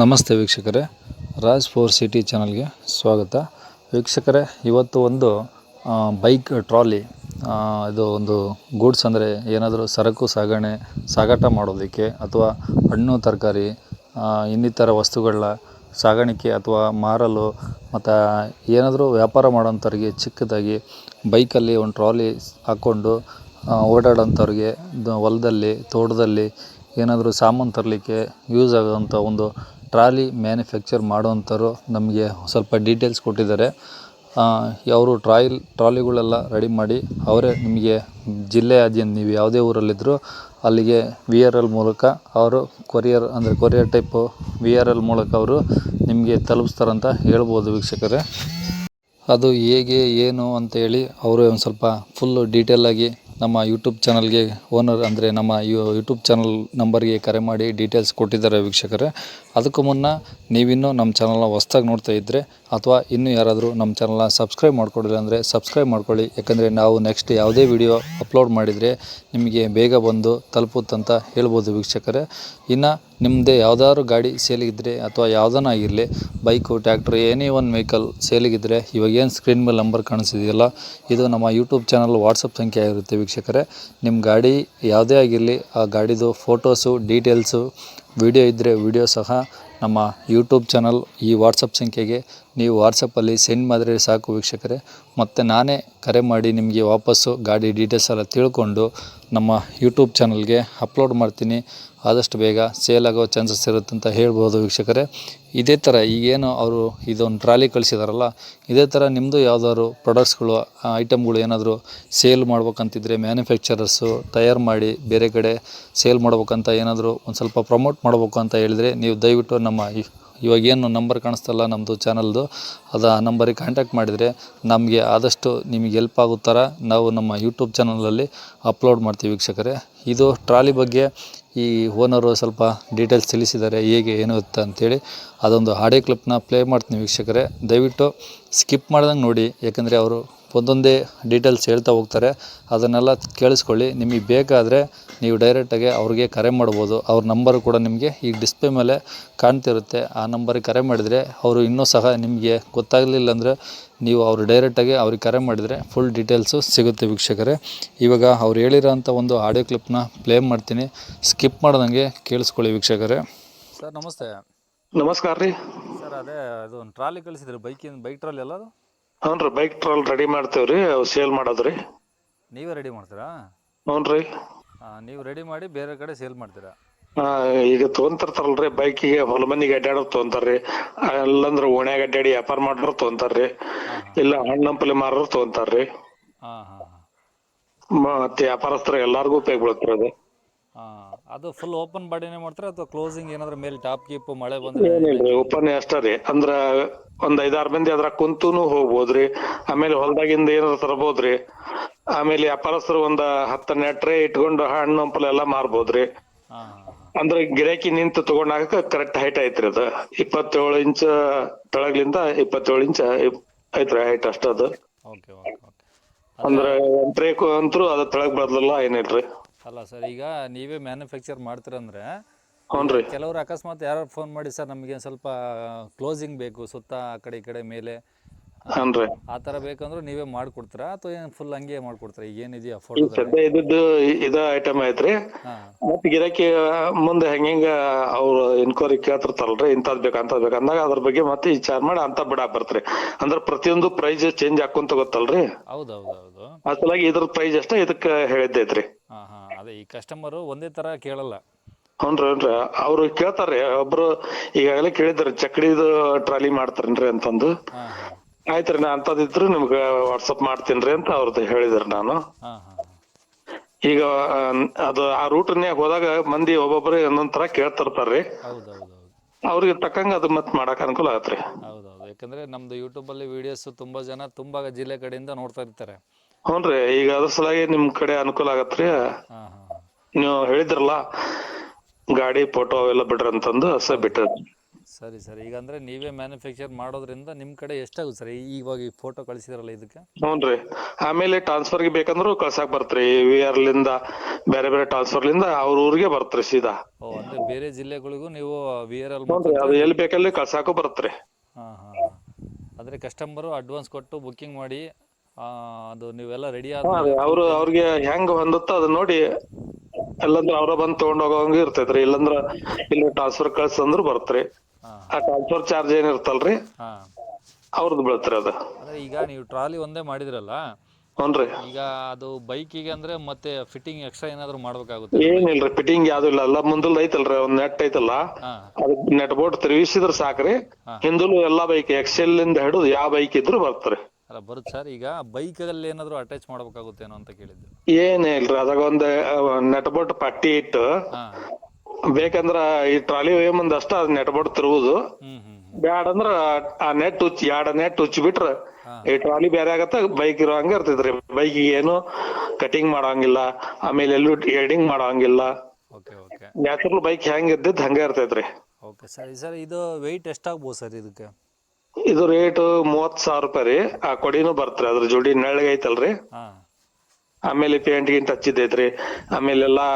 ನಮಸ್ತೆ ವೀಕ್ಷಕರೇ. Raj four city ಚಾನಲ್ಗೆ ಸ್ವಾಗತ. ವೀಕ್ಷಕರೇ, ಇವತ್ತು ಒಂದು ಬೈಕ್ ಟ್ರಾಲಿ ಇದು ಒಂದು ಗೂಡ್ಸ್ ಅಂದರೆ ಏನಾದರೂ ಸರಕು ಸಾಗಣೆ, ಸಾಗಾಟ ಮಾಡೋದಕ್ಕೆ ಅಥವಾ ಹಣ್ಣು, ತರಕಾರಿ ಇನ್ನಿತರ ವಸ್ತುಗಳ ಸಾಗಾಣಿಕೆ ಅಥವಾ ಮಾರಲು ಮತ್ತು ಏನಾದರೂ ವ್ಯಾಪಾರ ಮಾಡೋಂಥವ್ರಿಗೆ ಚಿಕ್ಕದಾಗಿ ಬೈಕಲ್ಲಿ ಒಂದು ಟ್ರಾಲಿ ಹಾಕ್ಕೊಂಡು ಓಡಾಡೋಂಥವ್ರಿಗೆ ಹೊಲದಲ್ಲಿ, ತೋಟದಲ್ಲಿ ಏನಾದರೂ ಸಾಮಾನು ತರಲಿಕ್ಕೆ ಯೂಸ್ ಆಗೋವಂಥ ಒಂದು ಟ್ರಾಲಿ ಮ್ಯಾನುಫ್ಯಾಕ್ಚರ್ ಮಾಡೋವಂಥವ್ರು ನಮಗೆ ಸ್ವಲ್ಪ ಡೀಟೇಲ್ಸ್ ಕೊಟ್ಟಿದ್ದಾರೆ. ಅವರು ಟ್ರಾಯಿಲ್, ಟ್ರಾಲಿಗಳೆಲ್ಲ ರೆಡಿ ಮಾಡಿ ಅವರೇ ನಿಮಗೆ ಜಿಲ್ಲೆಯಾದ್ಯಂತ ನೀವು ಯಾವುದೇ ಊರಲ್ಲಿದ್ದರೂ ಅಲ್ಲಿಗೆ ವಿ ಆರ್ ಎಲ್ ಮೂಲಕ ಅವರು ಕೊರಿಯರ್, ಅಂದರೆ courier type V R L ಮೂಲಕ ಅವರು ನಿಮಗೆ ತಲುಪಿಸ್ತಾರಂತ ಹೇಳ್ಬೋದು ವೀಕ್ಷಕರೇ. ಅದು ಹೇಗೆ, ಏನು ಅಂತ ಹೇಳಿ ಅವರು ಒಂದು ಸ್ವಲ್ಪ ಫುಲ್ಲು ಡೀಟೇಲಾಗಿ ನಮ್ಮ ಯೂಟ್ಯೂಬ್ ಚಾನಲ್ಗೆ ಓನರ್ ಅಂದರೆ ನಮ್ಮ ಯೂಟ್ಯೂಬ್ ಚಾನಲ್ ನಂಬರ್ಗೆ ಕರೆ ಮಾಡಿ ಡೀಟೇಲ್ಸ್ ಕೊಟ್ಟಿದ್ದಾರೆ ವೀಕ್ಷಕರೇ. ಅದಕ್ಕೂ ಮುನ್ನ ನೀವಿನ್ನೂ ನಮ್ಮ ಚಾನಲ್ನ ಹೊಸ್ದಾಗಿ ನೋಡ್ತಾ ಇದ್ದರೆ ಅಥವಾ ಇನ್ನೂ ಯಾರಾದರೂ ನಮ್ಮ ಚಾನಲ್ನ ಸಬ್ಸ್ಕ್ರೈಬ್ ಮಾಡ್ಕೊಂಡಿಲ್ಲ ಅಂದರೆ ಸಬ್ಸ್ಕ್ರೈಬ್ ಮಾಡ್ಕೊಳ್ಳಿ. ಯಾಕಂದರೆ ನಾವು ನೆಕ್ಸ್ಟ್ ಯಾವುದೇ ವಿಡಿಯೋ ಅಪ್ಲೋಡ್ ಮಾಡಿದರೆ ನಿಮಗೆ ಬೇಗ ಬಂದು ತಲುಪುತ್ತಂತ ಹೇಳ್ಬೋದು ವೀಕ್ಷಕರೇ. ಇನ್ನು ನಿಮ್ಮದೇ ಯಾವ್ದಾದ್ರು ಗಾಡಿ ಸೇಲಿಗಿದ್ದರೆ ಅಥವಾ ಯಾವುದನ್ನ ಆಗಿರಲಿ, ಬೈಕು ಟ್ಯಾಕ್ಟ್ರ್ ಏನೇ ಒಂದು ವೆಹಿಕಲ್ ಸೇಲಿಗಿದ್ದರೆ ಇವಾಗ ಏನು ಸ್ಕ್ರೀನ್ ಮೇಲೆ ನಂಬರ್ ಕಾಣಿಸಿದೆಯಲ್ಲ ಇದು ನಮ್ಮ ಯೂಟ್ಯೂಬ್ ಚಾನಲ್ ವಾಟ್ಸಪ್ ಸಂಖ್ಯೆ ಆಗಿರುತ್ತೆ ವೀಕ್ಷಕರೇ. ನಿಮ್ಮ ಗಾಡಿ ಯಾವುದೇ ಆಗಿರಲಿ, ಆ ಗಾಡಿದು ಫೋಟೋಸು ಡೀಟೇಲ್ಸು ವಿಡಿಯೋ ಇದ್ದರೆ ವಿಡಿಯೋ ಸಹ ನಮ್ಮ ಯೂಟ್ಯೂಬ್ ಚಾನಲ್ ಈ ವಾಟ್ಸಪ್ ಸಂಖ್ಯೆಗೆ ನೀವು ವಾಟ್ಸಪ್ಪಲ್ಲಿ ಸೆಂಡ್ ಮಾಡಿದ್ರೆ ಸಾಕು ವೀಕ್ಷಕರೇ. ಮತ್ತು ನಾನೇ ಕರೆ ಮಾಡಿ ನಿಮಗೆ ವಾಪಸ್ಸು ಗಾಡಿ ಡೀಟೇಲ್ಸ್ ಎಲ್ಲ ತಿಳ್ಕೊಂಡು ನಮ್ಮ ಯೂಟ್ಯೂಬ್ ಚಾನಲ್ಗೆ ಅಪ್ಲೋಡ್ ಮಾಡ್ತೀನಿ. ಆದಷ್ಟು ಬೇಗ ಸೇಲ್ ಆಗೋ ಚಾನ್ಸಸ್ ಇರುತ್ತೆ ಅಂತ ಹೇಳ್ಬೋದು ವೀಕ್ಷಕರೇ. ಇದೇ ಥರ ಈಗೇನು ಅವರು ಇದೊಂದು ಟ್ರಾಲಿ ಕಳಿಸಿದಾರಲ್ಲ, ಇದೇ ಥರ ನಿಮ್ಮದು ಯಾವ್ದಾದ್ರು ಪ್ರಾಡಕ್ಟ್ಸ್ಗಳು ಐಟಮ್ಗಳು ಏನಾದರೂ ಸೇಲ್ ಮಾಡ್ಬೇಕಂತಿದ್ರೆ ಮ್ಯಾನುಫ್ಯಾಕ್ಚರರ್ಸು ತಯಾರು ಮಾಡಿ ಬೇರೆ ಕಡೆ ಸೇಲ್ ಮಾಡ್ಬೇಕಂತ ಏನಾದರೂ ಒಂದು ಸ್ವಲ್ಪ ಪ್ರಮೋಟ್ ಮಾಡ್ಬೇಕು ಅಂತ ಹೇಳಿದರೆ ನೀವು ದಯವಿಟ್ಟು ನಮ್ಮ ಈ- ಇವಾಗೇನು ನಂಬರ್ ಕಾಣಿಸ್ತಲ್ಲ ನಮ್ಮದು ಚಾನಲ್ದು ಅದು ಆ ನಂಬರಿಗೆ ಕಾಂಟ್ಯಾಕ್ಟ್ ಮಾಡಿದರೆ ನಮಗೆ ಆದಷ್ಟು ನಿಮಗೆ ಹೆಲ್ಪ್ ಆಗೋ ಥರ ನಾವು ನಮ್ಮ ಯೂಟ್ಯೂಬ್ ಚಾನಲಲ್ಲಿ ಅಪ್ಲೋಡ್ ಮಾಡ್ತೀವಿ ವೀಕ್ಷಕರೇ. ಇದು ಟ್ರಾಲಿ ಬಗ್ಗೆ ಈ ಓನರು ಸ್ವಲ್ಪ ಡೀಟೇಲ್ಸ್ ತಿಳಿಸಿದ್ದಾರೆ, ಹೇಗೆ, ಏನು ಅಂತ ಅಂಥೇಳಿ ಅದೊಂದು ಆಡಿಯೋ ಕ್ಲಿಪ್ನ ಪ್ಲೇ ಮಾಡ್ತೀನಿ ವೀಕ್ಷಕರೇ. ದಯವಿಟ್ಟು ಸ್ಕಿಪ್ ಮಾಡ್ದಂಗೆ ನೋಡಿ, ಯಾಕಂದರೆ ಅವರು ಒಂದೊಂದೇ ಡೀಟೇಲ್ಸ್ ಹೇಳ್ತಾ ಹೋಗ್ತಾರೆ. ಅದನ್ನೆಲ್ಲ ಕೇಳಿಸ್ಕೊಳ್ಳಿ. ನಿಮಗೆ ಬೇಕಾದರೆ ನೀವು ಡೈರೆಕ್ಟಾಗಿ ಅವ್ರಿಗೆ ಕರೆ ಮಾಡ್ಬೋದು. ಅವ್ರ ನಂಬರ್ ಕೂಡ ನಿಮಗೆ ಈ ಡಿಸ್ಪ್ಲೇ ಮೇಲೆ ಕಾಣ್ತಿರುತ್ತೆ. ಆ ನಂಬರಿಗೆ ಕರೆ ಮಾಡಿದರೆ ಅವರು ಇನ್ನೂ ಸಹ ನಿಮಗೆ ಗೊತ್ತಾಗಲಿಲ್ಲ ಅಂದರೆ ನೀವು ಅವ್ರು ಡೈರೆಕ್ಟಾಗಿ ಅವ್ರಿಗೆ ಕರೆ ಮಾಡಿದರೆ ಫುಲ್ ಡೀಟೇಲ್ಸು ಸಿಗುತ್ತೆ ವೀಕ್ಷಕರೇ. ಇವಾಗ ಅವ್ರು ಹೇಳಿರೋಂಥ ಒಂದು ಆಡಿಯೋ ಕ್ಲಿಪ್ನ ಪ್ಲೇ ಮಾಡ್ತೀನಿ. ಸ್ಕಿಪ್ ಮಾಡ್ದಂಗೆ ಕೇಳಿಸ್ಕೊಳ್ಳಿ ವೀಕ್ಷಕರೇ. ಸರ್ ನಮಸ್ತೆ. ನಮಸ್ಕಾರ ರೀ. ಸರ್ ಅದೇ ಅದು ಒಂದು ಟ್ರಾಲಿ ಕಳಿಸಿದ್ರಿ ಬೈಕಿನ ಬೈಕ್ ಟ್ರಾಲಿ ಅಲ್ಲ ಅದು? ಹ್ಞೂ ಬೈಕ್ ಟ್ರಾಲ್ ರೆಡಿ ಮಾಡ್ತೇವ್ರಿ ಅವು ಸೇಲ್ ಮಾಡೋದ್ರಿ. ನೀವೇ ರೆಡಿ ಮಾಡ್ತೀರಾ? ಹ್ಞೂ ರೀ ನೀವು ರೆಡಿ ಮಾಡಿ ಬೇರೆ ಕಡೆ ಸೇಲ್ ಮಾಡ್ತೀರಾ? ಆ, ಈಗ ತೊಗೊಂತಿರ್ತಾರಲ್ರಿ ಬೈಕಿಗೆ ಹೊಲ ಮನಿಗೆ ಅಡ್ಡಾಡೋದು ತೊಗೊಂತಾರ್ರಿ ಅಲ್ಲಂದ್ರ ಓಣ್ಯಾಗ ಅಡ್ಡಾಡಿ ವ್ಯಾಪಾರ ಮಾಡೋರು ತೊಗೊಂತಾರ್ರಿ ಇಲ್ಲ ಹಣ್ಣು ಹಂಪಲೆ ಮಾರೋರು ತೊಗೊಂತಾರ್ರಿ ಹಾಂ ಹಾಂ ಹಾಂ ಮತ್ತೆ ವ್ಯಾಪಾರಸ್ಥರ ಎಲ್ಲಾರ್ಗೂ ಉಪಯೋಗ ಬೀಳುತ್ತೆ ಅದು ಅದು ಫುಲ್ ಓಪನ್ ಬಾಡಿನೇ ಮಾಡ್ತಾರೆ ಅಥವಾ ಕ್ಲೋಸಿಂಗ್ ಏನಾದ್ರೂ ಮೇಲೆ ಟಾಪ್ ಕೀಪ್ ಮಳೆ ಬಂದ್ರೆ? ಏನಿಲ್ರಿ ಓಪನ್ ಅಷ್ಟೇ ರೀ. ಅಂದ್ರ ಒಂದ್ ಐದಾರು ಮಂದಿ ಅದ್ರ ಕುಂತೂನು ಹೋಗ್ಬೋದ್ರಿ. ಆಮೇಲೆ ಹೊಲದಾಗಿಂದ ಏನಾರ ತರಬೋದ್ರಿ. ಆಮೇಲೆ ವ್ಯಾಪಾರಸ್ಥರು ಒಂದ್ ಹತ್ತ ನೆಟ್ರೆ ಇಟ್ಕೊಂಡು ಹಣ್ಣು ಹಂಪಲ ಎಲ್ಲಾ ಮಾರ್ಬೋದ್ರಿ. ಅಂದ್ರೆ ಹಾಂ ಅಂದ್ರ ಗಿರಾಕಿ ನಿಂತು ತಗೊಂಡಾಗ ಕರೆಕ್ಟ್ ಹೈಟ್ ಐತ್ರಿ ಅದ. ಇಪ್ಪತ್ತೇಳು ಇಂಚ ತೆಳಗ್ಲಿಂದ ಇಪ್ಪತ್ತೇಳು ಇಂಚ ಐತ್ರಿ ಹೈಟ್ ಅಷ್ಟ ಅದ. ಓಕೆ ಓಕೆ ಓಕೆ ಅಂದ್ರ ಟ್ರೇಕ್ ಅಂತೂ ಅದ ತೆಳಗ್ ಏನಿಲ್ರಿ. ಅಲ್ಲ ಸರ್ ಈಗ ನೀವೇ ಮ್ಯಾನುಫ್ಯಾಕ್ಚರ್ ಮಾಡ್ತೀರಂದ್ರೆ ಕೆಲವರು ಅಕಸ್ಮಾತ್ ಯಾರು ಫೋನ್ ಮಾಡಿ ಸರ್ ನಮಗೆ ಸ್ವಲ್ಪ ಕ್ಲೋಸಿಂಗ್ ಬೇಕು ಸುತ್ತ ಆ ಕಡೆ ಈ ಕಡೆ ಮೇಲೆ. ಆ ತರ ಬೇಕಂದ್ರೆ ನೀವೇ ಮಾಡ್ಕೊಡ್ತೀರಾ ಅಥವಾ ಏನ್ ಫುಲ್ ಹಂಗೆ ಮಾಡ್ಕೊಡ್ತೀರಾ? ಈಗ ಏನಿದೆಯಾ ಫೋಟೋ ಸದ್ಯ ಇದ್ದದ್ದು ಇದ ಐಟಮ್ ಐತ್ರಿ ಮತ್ತೆ ಗಿರಾಕಿ ಮುಂದೆ ಹೆಂಗ ಅವ್ರು ಎನ್ಕ್ವೈರಿ ಕೇಳ್ತಿರ್ತಾರಲ್ರಿ ಇಂಥದ್ ಬೇಕು ಅಂತದ್ ಬೇಕು ಅಂದಾಗ ಅದ್ರ ಬಗ್ಗೆ ಮತ್ತೆ ವಿಚಾರ ಮಾಡಿ ಅಂತ ಬಿಡ ಬರ್ತ್ರಿ ಅಂದ್ರೆ ಪ್ರತಿಯೊಂದು ಪ್ರೈಸ್ ಚೇಂಜ್ ಹಾಕೊಂತ ಗೊತ್ತಲ್ರಿ? ಹೌದು ಅಸಲಾಗಿ ಇದ್ರ ಪ್ರೈಸ್ ಅಷ್ಟೇ ಇದಕ್ಕೆ ಹೇಳಿದ್ದೈತ್ರಿ ಅದೇ ಈ ಕಸ್ಟಮರ್ ಒಂದೇ ತರ ಕೇಳಲ್ಲ. ಹ್ಞೂನ್ರಿ ಹ್ಞೂನ್ರಿ ಅವ್ರು ಕೇಳ್ತಾರ್ರಿ ಒಬ್ರು ಈಗಾಗಲೇ ಕೇಳಿದ್ರಿ ಚಕ್ಡಿದು ಟ್ರಾಲಿ ಮಾಡ್ತಾರೇನ್ರಿ ಅಂತಂದು. ಹಾಂ ಹಾಂ. ಆಯ್ತ್ರಿ ನಾ ಅಂತದಿದ್ರು ನಿಮ್ಗೆ ವಾಟ್ಸಪ್ ಮಾಡ್ತೀನ್ರಿ ಅಂತ ಅವ್ರದ್ದು ಹೇಳಿದ್ರಿ ನಾನು. ಹಾಂ ಹಾಂ ಈಗ ಆ, ಅದು ಆ ರೂಟ್ನ್ಯಾಗ ಹೋದಾಗ ಮಂದಿ ಒಬ್ಬೊಬ್ರು ಒಂದೊಂದ್ ತರ ಕೇಳ್ತಿರ್ತಾರ್ರಿ. ಹೌದು ಹೌದು ಹೌದು ಅವ್ರಿಗೆ ತಕ್ಕಂಗ ಅದು ಮತ್ ಮಾಡಕ್ ಅನುಕೂಲ ಆಗತ್ರಿ. ಹೌದೌದು. ನಮ್ದು ಯೂಟ್ಯೂಬ್ ಯೂಟ್ಯೂಬಲ್ಲಿ ವಿಡಿಯೋಸ್ ತುಂಬಾ ಜನ ತುಂಬಾ ಜಿಲ್ಲೆ ಕಡೆಯಿಂದ ನೋಡ್ತಾ ಇರ್ತಾರೆ. ಹ್ಞೂನ್ರಿ ಈಗ ಅದ್ರ ಸಲಾಗಿ ನಿಮ್ ಕಡೆ ಅನುಕೂಲ ಆಗತ್ರಿ. ಹಾ ಹಾಂ ಹಾಂ. ನೀವು ಹೇಳಿದ್ರಲ್ಲ ಗಾಡಿ ಫೋಟೋ ಅವೆಲ್ಲ ಬಿಡ್ರಿ ಅಂತಂದು ಸ ಬಿಟ್ಟ ಸರಿ ಸರಿ. ಈಗ ಅಂದ್ರೆ ನೀವೇ ಮ್ಯಾನುಫ್ಯಾಕ್ಚರ್ ಮಾಡೋದ್ರಿಂದ ನಿಮ್ ಕಡೆ ಎಷ್ಟಾಗುತ್ತೆ ಸರ್? ಇವಾಗ ಈ ಫೋಟೋ ಕಳಿಸಿದ್ರಲ್ಲ ಇದಕ್ಕೆ? ಹ್ಞೂನ್ರಿ ಆಮೇಲೆ ಟ್ರಾನ್ಸ್ಫರ್ಗೆ ಬೇಕಂದ್ರು ಕಳ್ಸಾಕ್ ಬರ್ತ್ರಿ. ವಿ ಆರ್ ಲಿಂದ ಬೇರೆ ಬೇರೆ ಟ್ರಾನ್ಸ್ಫರ್ ಲಿಂದ ಅವ್ರ ಊರಿಗೆ ಬರ್ತ್ರಿ ಸೀದಾ. ಓ ಅಂದ್ರೆ ಬೇರೆ ಜಿಲ್ಲೆಗಳಿಗೂ ನೀವು ವಿ ಆರ್ ಎಲ್ ಹ್ಞೂನ್ರಿ ಅದು ಎಲ್ಲಿ ಬೇಕಲ್ಲಿ ಕಳ್ಸಾಕು ಬರ್ತ್ರಿ. ಹಾಂ ಹಾಂ ಹಾಂ. ಅಂದರೆ ಕಸ್ಟಮರು ಅಡ್ವಾನ್ಸ್ ಕೊಟ್ಟು ಬುಕ್ಕಿಂಗ್ ಮಾಡಿ ಆ, ಅದು ನೀವೆಲ್ಲ ರೆಡಿ ಆದ್ಮೇಲೆ ಆದ ರೀ ಅವ್ರು ಅವ್ರಿಗೆ ಹೆಂಗ್ ಹೊಂದುತ್ತೋ ಅದನ್ನ ನೋಡಿ ಇಲ್ಲಂದ್ರ ಅವ್ರ ಬಂದ್ ತಗೊಂಡ್ ಹೋಗೋಂಗ ಇರ್ತೈತ್ರಿ. ಇಲ್ಲಂದ್ರ ಇಲ್ಲಿ ಟ್ರಾನ್ಸ್ಫರ್ ಕಳ್ಸಂದ್ರ ಬರ್ತ್ರಿ. ಆ ಟ್ರಾನ್ಸ್ಫರ್ ಚಾರ್ಜ್ ಏನ್ ಇರ್ತಲ್ರಿ? ಅವ್ರದ್ ಅವ್ರದ್ದು ಬೀಳ್ತ್ರಿ ಅದು. ಅಂದರೆ ಈಗ ನೀವು ಟ್ರಾಲಿ ಒಂದೇ ಮಾಡಿದ್ರಲ್ಲ? ಹ್ಞೂನ್ರಿ ಈಗ ಅದು ಬೈಕಿಗೆ ಅಂದ್ರೆ ಮತ್ತೆ ಫಿಟ್ಟಿಂಗ್ ಎಕ್ಸ್ಟ್ರಾ ಏನಾದರೂ ಮಾಡಬೇಕಾಗುತ್ತೆ? ಏನಿಲ್ರಿ ಫಿಟ್ಟಿಂಗ್ ಯಾವ್ದು ಇಲ್ಲ. ಎಲ್ಲ ಮುಂದಲ್ ಐತಲ್ರಿ ಒಂದ್ ನೆಟ್ ಐತಲ್ಲ. ಹಾಂ. ಅದಕ್ ನೆಟ್ ಬೋಟ್ ತಿರುಗಿಸಿದ್ರ ಸಾಕ್ರಿ. ಹಿಂದೂ ಹಿಂದಲು ಎಲ್ಲಾ ಬೈಕ್ ಎಕ್ಸೆಲ್ ಇಂದ ಹಿಡಿದು ಯಾವ ಬೈಕ್ ಇದ್ರು ಬರ್ತ್ರಿ. ಅಲ್ಲ ಬರುತ್ತೆ ಸರ್ ಈಗ ಬೈಕಲ್ಲಿ ಏನಾದರೂ ಅಟ್ಯಾಚ್ ಮಾಡಬೇಕಾಗುತ್ತೇನೋ ಅಂತ ಕೇಳಿದ್ದು. ಏನೇ ಇಲ್ರಿ ಅದಾಗ ಒಂದ್ ನೆಟ್ಬೋಟ್ ಪಟ್ಟಿ ಇಟ್ಟು ಹಾಂ. ಬೇಕಂದ್ರ ಈ ಟ್ರಾಲಿ ಮುಂದ ಅಷ್ಟ ಅದ್ ನೆಟ್ ತಿರುವುದು ತಿರುಗುದು. ಹ್ಞೂ ಹ್ಞೂ ಬ್ಯಾಡ ಅಂದ್ರ ಆ ನೆಟ್ ಉಚ್ಚಿ ಎರಡ್ ನೆಟ್ ಉಚ್ಚಿ ಬಿಟ್ರ ಈ ಟ್ರಾಲಿ ಬೇರೆ ಆಗತ್ತ ಬೈಕ್ ಇರೋ ಹಂಗ ಇರ್ತೈತ್ರಿ. ಬೈಕ್ ಏನು ಕಟಿಂಗ್ ಮಾಡೋಂಗಿಲ್ಲ ಆಮೇಲೆ ಎಲ್ಲೂ ಎಡಿಂಗ್ ಮಾಡೋಂಗಿಲ್ಲ. Okay okay. ನ್ಯಾಚುರಲ್ ಬೈಕ್ ಹೆಂಗ್ ಇದ್ದಿದ್ ಹಂಗ ಇರ್ತೈತ್ರಿ. Okay sir sir. ಇದು ವೆಯ್ಟ್ ಎಷ್ಟಾಗ್ಬೋದು ಸರ್ ಇದಕ್ಕೆ? ಇದು ರೇಟ್ ಮೂವತ್ ಸಾವಿರ ರೂಪಾಯಿ ರೀ. ಆ ಕೊಡಿನೂ ಬರ್ತ್ರಿ ಅದ್ರ ಜೋಡಿ ನೆಳ್ಳಗ್ ಐತಲ್ರಿ. ಹಾಂ. ಆಮೇಲೆ ಪೇಂಟ್ ಗಿಂಟ್ ಹಚ್ಚಿದ್ದೈತ್ರಿ. ಆಮೇಲೆ ಎಲ್ಲಾ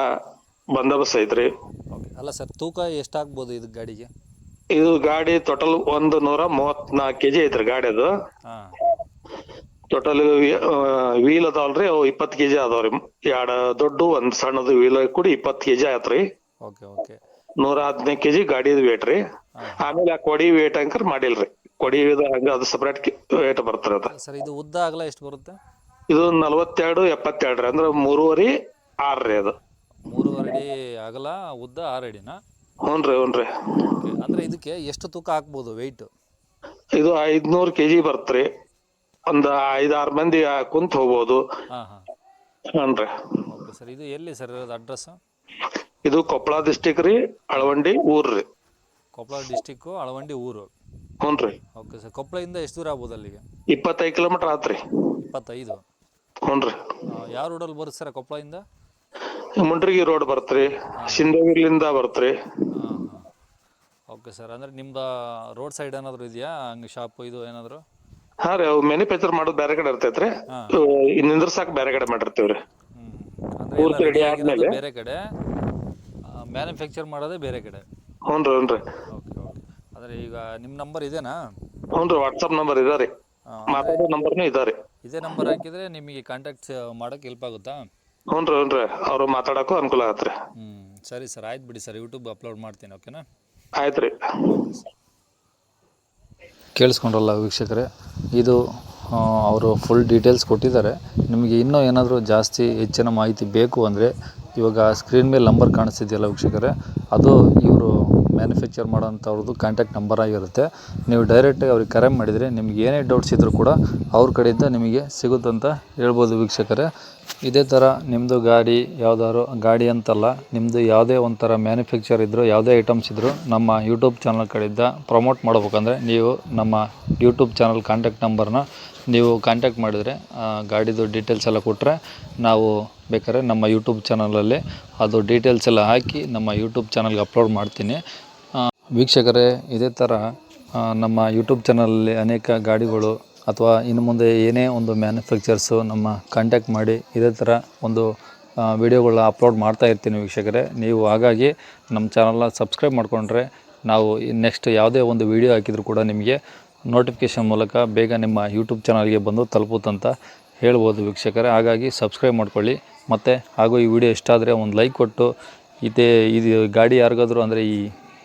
ಬಂದೋಬಸ್ತ್ ಐತ್ರಿ. ಓಕೆ. ಅಲ್ಲ ಸರ್ ತೂಕ ಎಷ್ಟಾಗ್ಬೋದು ಇದು ಗಾಡಿಗೆ? ಇದು ಗಾಡಿ ಟೋಟಲ್ ಒಂದು ನೂರ ಮೂವತ್ನಾಲ್ಕು ಕೆಜಿ ಐತ್ರಿ ಗಾಡಿ ಅದು. ಹಾಂ. ಟೋಟಲ್ ವೀಲ್ ಅದಾವಲ್ರಿ ಅವು ಇಪ್ಪತ್ತು ಕೆಜಿ ಅದಾವ್ರಿ. ಎರಡ್ ದೊಡ್ಡ ಒಂದ್ ಸಣ್ಣದು ವೀಲ್ ಕೂಡಿ ಇಪ್ಪತ್ತು ಕೆಜಿ ಆಯ್ತ್ರಿ ಓಕೆ ಓಕೆ. ನೂರ ಹದಿನೈದು ಕೆಜಿ ಗಾಡಿದು ವೇಟ್ ರೀ. ಆಮೇಲೆ ಆ ಕೊಡಿ ವೇಟ್ ಅಂಕರ್ ಮಾಡಿಲ್ರಿ. ಕೊಡಿ ಇದು ಹಂಗ ಅದು ಸಪರೇಟ್ ವೇಟ್ ಬರ್ತದೆ ಅದ. ಸರ್ ಇದು ಉದ್ದ ಅಗಲ ಎಷ್ಟು ಬರುತ್ತೆ? ಇದು ನಲವತ್ತೆರಡು ಎಪ್ಪತ್ತೆರಡು ರೀ ಅಂದ್ರೆ ಮೂರುವರೆ ಆರ್ರಿ ಅದು. ಮೂರುವರೆ ಅಡಿ ಅಗಲ ಉದ್ದ ಆರು ಅಡಿನಾ? ಹ್ಞೂನ್ರಿ ಹ್ಞೂನ್ರಿ ಅಂದ್ರೆ ಅಂದರೆ ಇದಕ್ಕೆ ಎಷ್ಟು ತೂಕ ಹಾಕ್ಬೋದು ವೆಯ್ಟ್ ಇದು ಐದ್ನೂರ್ ಕೆಜಿ ಬರ್ತ್ರಿ ಒಂದ್ ಐದಾರು ಮಂದಿ ಆ, ಕುಂತ್ ಹೋಗ್ಬೋದು. ಹಾಂ ಹಾಂ. ಹ್ಞೂನ್ರಿ ಓಕೆ ಸರ್ ಇದು ಎಲ್ಲಿ ಸರ್ ಇರೋದು ಅಡ್ರೆಸ್ ಇದು ಕೊಪ್ಪಳ ಡಿಸ್ಟಿಕ್ ರೀ ಅಳವಂಡಿ ಊರ್ರಿ ಕೊಪ್ಪಳ ಡಿಸ್ಟಿಕ್ಕು ಅಳವಂಡಿ ಊರು. ಹ್ಞೂನ್ರಿ ಓಕೆ ಸರ್ ಕೊಪ್ಪಳದಿಂದ ಎಷ್ಟು ದೂರ ಆಗ್ಬೋದು ಅಲ್ಲಿಗೆ? ಇಪ್ಪತ್ತೈದು ಕಿಲೋಮೀಟರ್ ಆತ್ರಿ ಇಪ್ಪತ್ತೈದು? ಹ್ಞೂನ್ರಿ ಆ, ಯಾವ ರೋಡಲ್ಲಿ ಬರುತ್ತೆ ಸರ್ ಕೊಪ್ಪಳದಿಂದ? ಮುಂಡ್ರಿಗಿ ರೋಡ್ ಬರ್ತ್ರಿ ಸಿಂಧಗಿರಿಲಿಂದ ಬರ್ತ್ರಿ ಹಾಂ ಹಾಂ. ಓಕೆ ಸರ್ ಅಂದರೆ ನಿಮ್ದು ರೋಡ್ ಸೈಡ್ ಏನಾದರೂ ಇದೆಯಾ? ಹಂಗೆ ಶಾಪ್ ಇದು ಏನಾದರೂ? ಹಾ ರೀ ಅವು ಮ್ಯಾನುಫ್ಯಾಕ್ಚರ್ ಮಾಡೋದು ಬೇರೆ ಕಡೆ ಇರ್ತೈತ್ರಿ. ನಿಂದ್ರಸಾಕ್ ಬೇರೆ ಕಡೆ ಮಾಡಿರ್ತೀವ್ರಿ ಹ್ಞೂ ಅಂದರೆ ಆಗಿರೋದು ಆದ್ಮೇಲೆ? ಬೇರೆ ಕಡೆ. ಮ್ಯಾನುಫ್ಯಾಕ್ಚರ್ ಮಾಡೋದೇ ಬೇರೆ ಕಡೆ. ಹ್ಞೂನ್ರಿ ಹ್ಞೂನ್ರಿ ಅಂದರೆ ಈಗ ನಿಮ್ ನಂಬರ್ ಇದೇನಾ? ಹ್ಞೂ ವಾಟ್ಸಪ್ ನಂಬರ್ ಇದಾರಿ ಆ, ಮಾತಾಡೋ ನಂಬರ್ನು ಇದಾರಿ ಇದೇ ನಂಬರ್ ಹಾಕಿದ್ರೆ ನಿಮಗೆ ಕಾಂಟ್ಯಾಕ್ಟ್ ಮಾಡಕ್ಕೆ ಹೆಲ್ಪ್ ಆಗುತ್ತಾ? ಹ್ಞೂನ್ರಿ ಹ್ಞೂನ್ರಿ ಅವ್ರು ಮಾತಾಡಕ್ಕೂ ಅನುಕೂಲ ಆಗತ್ರಿ ಹ್ಞೂ ಸರಿ ಸರ್ ಆಯ್ತು ಬಿಡಿ ಸರ್ ಯೂಟ್ಯೂಬ್ ಅಪ್ಲೋಡ್ ಮಾಡ್ತೀನಿ ಓಕೆನಾ ಆಯ್ತ್ರಿ ಕೇಳಿಸ್ಕೊಂಡ್ರಲ್ಲ ವೀಕ್ಷಕರೇ ಇದು ಆ, ಅವರು ಫುಲ್ ಡೀಟೇಲ್ಸ್ ಕೊಟ್ಟಿದ್ದಾರೆ. ನಿಮಗೆ ಇನ್ನೂ ಏನಾದರೂ ಜಾಸ್ತಿ ಹೆಚ್ಚಿನ ಮಾಹಿತಿ ಬೇಕು ಅಂದರೆ ಇವಾಗ ಸ್ಕ್ರೀನ್ ಮೇಲೆ ನಂಬರ್ ಕಾಣಿಸ್ತಿದೆಯಲ್ಲ ವೀಕ್ಷಕರೇ? ಅದು ಇವರು ಮ್ಯಾನುಫ್ಯಾಕ್ಚರ್ ಮಾಡೋಂಥವ್ರದ್ದು ಕಾಂಟ್ಯಾಕ್ಟ್ ನಂಬರ್ ಆಗಿರುತ್ತೆ. ನೀವು ಡೈರೆಕ್ಟಾಗಿ ಅವ್ರಿಗೆ ಕರೆ ಮಾಡಿದರೆ ನಿಮ್ಗೆ ಏನೇ ಡೌಟ್ಸ್ ಇದ್ದರೂ ಕೂಡ ಅವ್ರ ಕಡೆಯಿಂದ ನಿಮಗೆ ಸಿಗುತ್ತಂತ ಹೇಳ್ಬೋದು ವೀಕ್ಷಕರೇ. ಇದೇ ಥರ ನಿಮ್ಮದು ಗಾಡಿ ಯಾವ್ದಾದ್ರು ಗಾಡಿ ಅಂತಲ್ಲ ನಿಮ್ಮದು ಯಾವುದೇ ಒಂಥರ ಮ್ಯಾನುಫ್ಯಾಕ್ಚರ್ ಇದ್ದರೂ ಯಾವುದೇ ಐಟಮ್ಸ್ ಇದ್ದರೂ ನಮ್ಮ ಯೂಟ್ಯೂಬ್ ಚಾನಲ್ ಕಡೆಯಿಂದ ಪ್ರಮೋಟ್ ಮಾಡ್ಬೇಕಂದ್ರೆ ನೀವು ನಮ್ಮ ಯೂಟ್ಯೂಬ್ ಚಾನಲ್ ಕಾಂಟ್ಯಾಕ್ಟ್ ನಂಬರ್ನ ನೀವು ಕಾಂಟ್ಯಾಕ್ಟ್ ಮಾಡಿದರೆ ಗಾಡಿದು ಡೀಟೇಲ್ಸ್ ಎಲ್ಲ ಕೊಟ್ಟರೆ ನಾವು ಬೇಕಾದ್ರೆ ನಮ್ಮ ಯೂಟ್ಯೂಬ್ ಚಾನಲಲ್ಲಿ ಅದು ಡೀಟೇಲ್ಸ್ ಎಲ್ಲ ಹಾಕಿ ನಮ್ಮ ಯೂಟ್ಯೂಬ್ ಚಾನಲ್ಗೆ ಅಪ್ಲೋಡ್ ಮಾಡ್ತೀನಿ. ವೀಕ್ಷಕರೇ, ಇದೇ ಥರ ನಮ್ಮ ಯೂಟ್ಯೂಬ್ ಚಾನಲಲ್ಲಿ ಅನೇಕ ಗಾಡಿಗಳು ಅಥವಾ ಇನ್ನು ಮುಂದೆ ಏನೇ ಒಂದು ಮ್ಯಾನುಫ್ಯಾಕ್ಚರ್ಸು ನಮ್ಮ ಕಾಂಟ್ಯಾಕ್ಟ್ ಮಾಡಿ ಇದೇ ಥರ ಒಂದು ವಿಡಿಯೋಗಳನ್ನ ಅಪ್ಲೋಡ್ ಮಾಡ್ತಾ ಇರ್ತೀನಿ ವೀಕ್ಷಕರೇ. ನೀವು ಹಾಗಾಗಿ ನಮ್ಮ ಚಾನಲ್ನ ಸಬ್ಸ್ಕ್ರೈಬ್ ಮಾಡಿಕೊಂಡ್ರೆ ನಾವು ನೆಕ್ಸ್ಟ್ ಯಾವುದೇ ಒಂದು ವಿಡಿಯೋ ಹಾಕಿದರೂ ಕೂಡ ನಿಮಗೆ ನೋಟಿಫಿಕೇಷನ್ ಮೂಲಕ ಬೇಗ ನಿಮ್ಮ ಯೂಟ್ಯೂಬ್ ಚಾನಲ್ಗೆ ಬಂದು ತಲುಪುತ್ತಂತ ಹೇಳ್ಬೋದು ವೀಕ್ಷಕರೇ. ಹಾಗಾಗಿ ಸಬ್ಸ್ಕ್ರೈಬ್ ಮಾಡ್ಕೊಳ್ಳಿ. ಮತ್ತು, ಹಾಗೂ ಈ ವಿಡಿಯೋ ಇಷ್ಟ ಆದರೆ ಒಂದು ಲೈಕ್ ಕೊಟ್ಟು. ಇದೇ, ಇದು ಗಾಡಿ ಯಾರಿಗಾದರೂ ಅಂದರೆ ಈ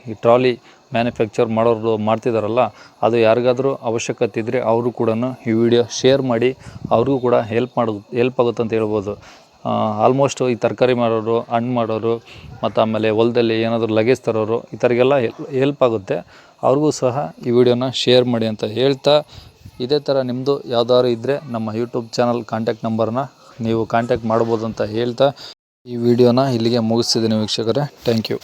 ಈ ಟ್ರಾಲಿ ಮ್ಯಾನುಫ್ಯಾಕ್ಚರ್ ಮಾಡೋರು ಮಾಡ್ತಿದ್ದಾರಲ್ಲ ಅದು ಯಾರಿಗಾದರೂ ಅವಶ್ಯಕತೆ ಇದ್ದರೆ ಅವರು ಕೂಡ ಈ ವಿಡಿಯೋ ಶೇರ್ ಮಾಡಿ. ಅವ್ರಿಗೂ ಕೂಡ ಹೆಲ್ಪ್ ಮಾಡೋದು ಹೆಲ್ಪ್ ಆಗುತ್ತೆ ಅಂತ ಹೇಳ್ಬೋದು. ಆಲ್ಮೋಸ್ಟ್ ಈ ತರಕಾರಿ ಮಾರೋರು, ಹಣ್ಣು ಮಾಡೋರು ಮತ್ತು ಆಮೇಲೆ ಹೊಲದಲ್ಲಿ ಏನಾದರೂ ಲಗೇಜ್ ತರೋರು, ಈ ಥರಿಗೆಲ್ಲ ಹೆಲ್ಪ್ ಆಗುತ್ತೆ. ಅವ್ರಿಗೂ ಸಹ ಈ ವಿಡಿಯೋನ ಶೇರ್ ಮಾಡಿ ಅಂತ ಹೇಳ್ತಾ, ಇದೇ ಥರ ನಿಮ್ಮದು ಯಾವ್ದಾದ್ರು ಇದ್ದರೆ ನಮ್ಮ ಯೂಟ್ಯೂಬ್ ಚಾನಲ್ ಕಾಂಟ್ಯಾಕ್ಟ್ ನಂಬರ್ನ ನೀವು ಕಾಂಟ್ಯಾಕ್ಟ್ ಮಾಡ್ಬೋದು ಅಂತ ಹೇಳ್ತಾ, ಈ ವಿಡಿಯೋನ ಇಲ್ಲಿಗೆ ಮುಗಿಸ್ತಿದ್ದೀನಿ ವೀಕ್ಷಕರೇ. Thank you